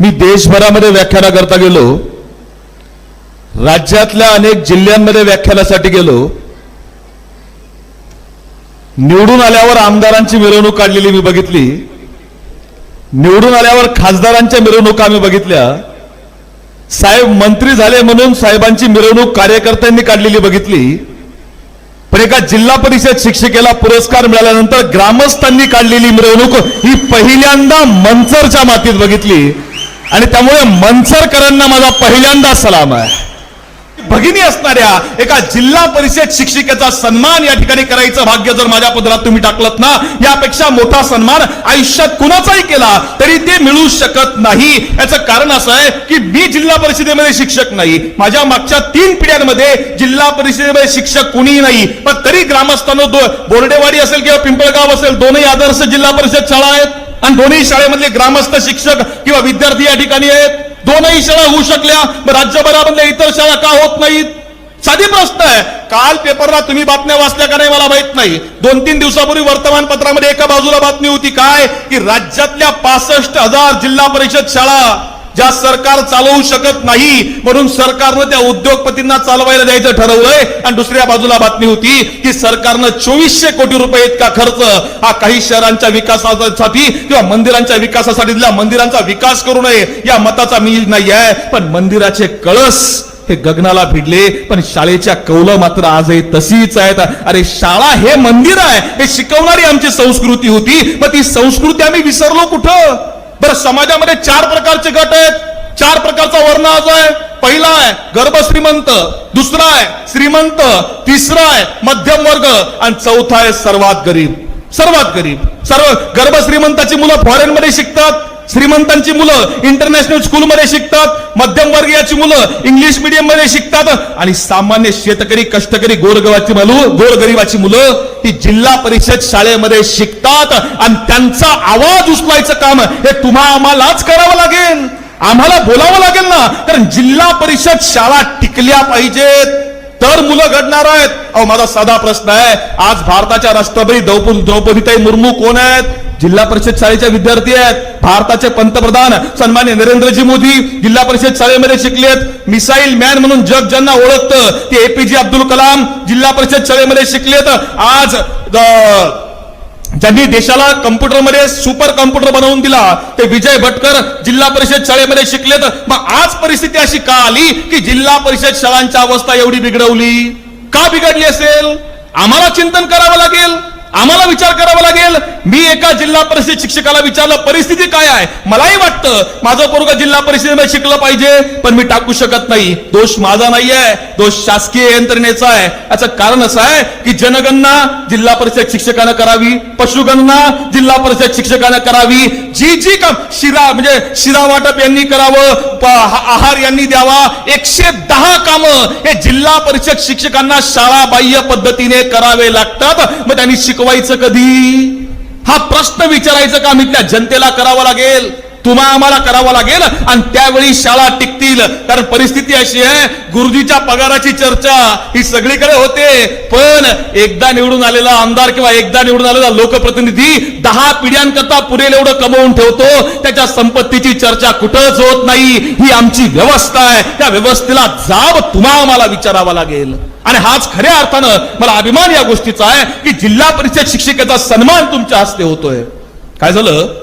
मी देशभरामध्ये व्याख्याना करता गेलो राज्यातल्या अनेक जिल्ह्यांमध्ये व्याख्यानासाठी गेलो निवडून आल्यावर आमदारांची मिरवणूक काढलेली मी बघितली निवडून आल्यावर खासदारांच्या मिरवणुका आम्ही बघितल्या साहेब मंत्री झाले म्हणून साहेबांची मिरवणूक कार्यकर्त्यांनी काढलेली बघितली पण एका जिल्हा परिषद शिक्षिकेला पुरस्कार मिळाल्यानंतर ग्रामस्थांनी काढलेली मिरवणूक ही पहिल्यांदा मंचरच्या मातीत बघितली. आणि त्यामुळे मनसरकरांना माझा पहिल्यांदा सलाम आहे. भगिनी असणाऱ्या एका जिल्हा परिषद शिक्षिकेचा सन्मान या ठिकाणी करायचं भाग्य जर माझ्या पदरात तुम्ही टाकलत ना यापेक्षा मोठा सन्मान आयुष्यात कुणाचाही केला तरी ते मिळू शकत नाही. याचं कारण असं आहे की मी जिल्हा परिषदेमध्ये शिक्षक नाही. माझ्या मागच्या तीन पिढ्यांमध्ये जिल्हा परिषदेमध्ये शिक्षक कुणीही नाही. पण तरी ग्रामस्थांनो बोर्डेवाडी असेल किंवा पिंपळगाव असेल दोनही आदर्श जिल्हा परिषद शाळा आहेत. आणि दोन्ही शाळेमधले ग्रामस्थ शिक्षक किंवा विद्यार्थी या ठिकाणी आहेत. दोनही शाळा होऊ शकल्या मग राज्यभरामधल्या इतर शाळा का होत नाहीत? साधी प्रश्न आहे. काल पेपरला तुम्ही बातम्या वाचल्या का नाही मला माहीत नाही. दोन तीन दिवसापूर्वी वर्तमानपत्रामध्ये एका बाजूला बातमी होती काय? की राज्यातल्या पासष्ट हजार जिल्हा परिषद शाळा ज्या सरकार चालवू शकत नाही म्हणून सरकारनं त्या उद्योगपतींना चालवायला द्यायचं ठरवलंय. आणि दुसऱ्या बाजूला बातमी होती की सरकारनं चोवीसशे कोटी रुपये इतका खर्च हा काही शहरांच्या विकासासाठी किंवा मंदिरांच्या विकासासाठी दिला. मंदिरांचा विकास करू नये या मताचा मी नाही आहे पण मंदिराचे कळस हे गगनाला भिडले पण शाळेच्या कौलं मात्र आजही तशीच आहेत. अरे शाळा हे मंदिर आहे हे शिकवणारी आमची संस्कृती होती. पण ती संस्कृती आम्ही विसरलो कुठं? बरं समाजामध्ये चार प्रकारचे गट आहेत. चार प्रकारचा वर्ण आज आहे. पहिला आहे गर्भश्रीमंत दुसरा आहे श्रीमंत. तिसरा आहे मध्यम वर्ग. आणि चौथा आहे सर्वात गरीब. सर्वात गरीब. सर्व गर्भश्रीमंताची मुलं फॉरेन मध्ये शिकतात. श्रीमंतांची मुलं इंटरनॅशनल स्कूलमध्ये शिकतात मध्यम वर्गीयाची मुलं इंग्लिश मीडियममध्ये शिकतात आणि सामान्य शेतकरी कष्टकरी गोरगवाची मुलं गोरगरिबाची मुलं ती जिल्हा परिषद शाळेमध्ये शिकतात आणि त्यांचा आवाज उचलायचं काम हे तुम्हा आम्हालाच करावं लागेल. आम्हाला बोलावं लागेल ना. कारण जिल्हा परिषद शाळा टिकल्या पाहिजेत. तर मुलं घडणार आहेत. अहो माझा साधा प्रश्न आहे. आज भारताच्या राष्ट्रपती द्रौपदी द्रौपदीताई मुर्मू कोण आहेत? जिल्हा परिषद शाळेच्या विद्यार्थी आहेत. भारताचे पंतप्रधान सन्मान्य नरेंद्रजी मोदी जिल्हा परिषद शाळेमध्ये शिकलेत मिसाईल मॅन म्हणून जग ज्यांना ओळखतं ते एपीजे अब्दुल कलाम जिल्हा परिषद शाळेमध्ये शिकलेत आज ज्यांनी देशाला कम्प्युटरमध्ये सुपर कम्प्युटर बनवून दिला ते विजय भटकर जिल्हा परिषद शाळेमध्ये शिकलेत मग आज परिस्थिती अशी का आली की जिल्हा परिषद शाळांची अवस्था एवढी बिघडवली? का बिघडली असेल? आम्हाला चिंतन करावं लागेल. आम्हाला विचार करावा लागेल. मी एका जिल्हा परिषद शिक्षकाला विचारलं परिस्थिती काय आहे? मलाही वाटतं माझं पोरग जिल्हा परिषदेमध्ये शिकलं पाहिजे पण मी टाकू शकत नाही. दोष माझा नाही आहे दोष शासकीय यंत्रणेचा आहे. याचं कारण असं आहे की जनगणना जिल्हा परिषद शिक्षकानं करावी पशुगणना जिल्हा परिषद शिक्षकानं करावी. जी जी काम शिरा म्हणजे शिरा वाटप यांनी करावं आहार यांनी द्यावा. एकशे दहा कामं हे जिल्हा परिषद शिक्षकांना शाळा बाह्य पद्धतीने करावे लागतात. मग त्यांनी शिकवायचं कधी? हा प्रश्न विचारायचं काम इथल्या जनतेला करावा लागेल. तुम्हा आम्हाला करावं लागेल आणि त्यावेळी शाळा टिकतील. कारण परिस्थिती अशी आहे गुरुजीच्या पगाराची चर्चा ही सगळीकडे होते. पण एकदा निवडून आलेला आमदार किंवा एकदा निवडून आलेला लोकप्रतिनिधी दहा पिढ्यांकरता पुरेल एवढं कमवून ठेवतो. त्याच्या संपत्तीची चर्चा कुठंच होत नाही. ही आमची व्यवस्था आहे. त्या व्यवस्थेला जाब तुम्हा आम्हाला विचारावा लागेल. आणि हाच खऱ्या अर्थानं मला अभिमान या गोष्टीचा आहे की जिल्हा परिषद शिक्षिकेचा सन्मान तुमच्या हस्ते होतोय. काय झालं?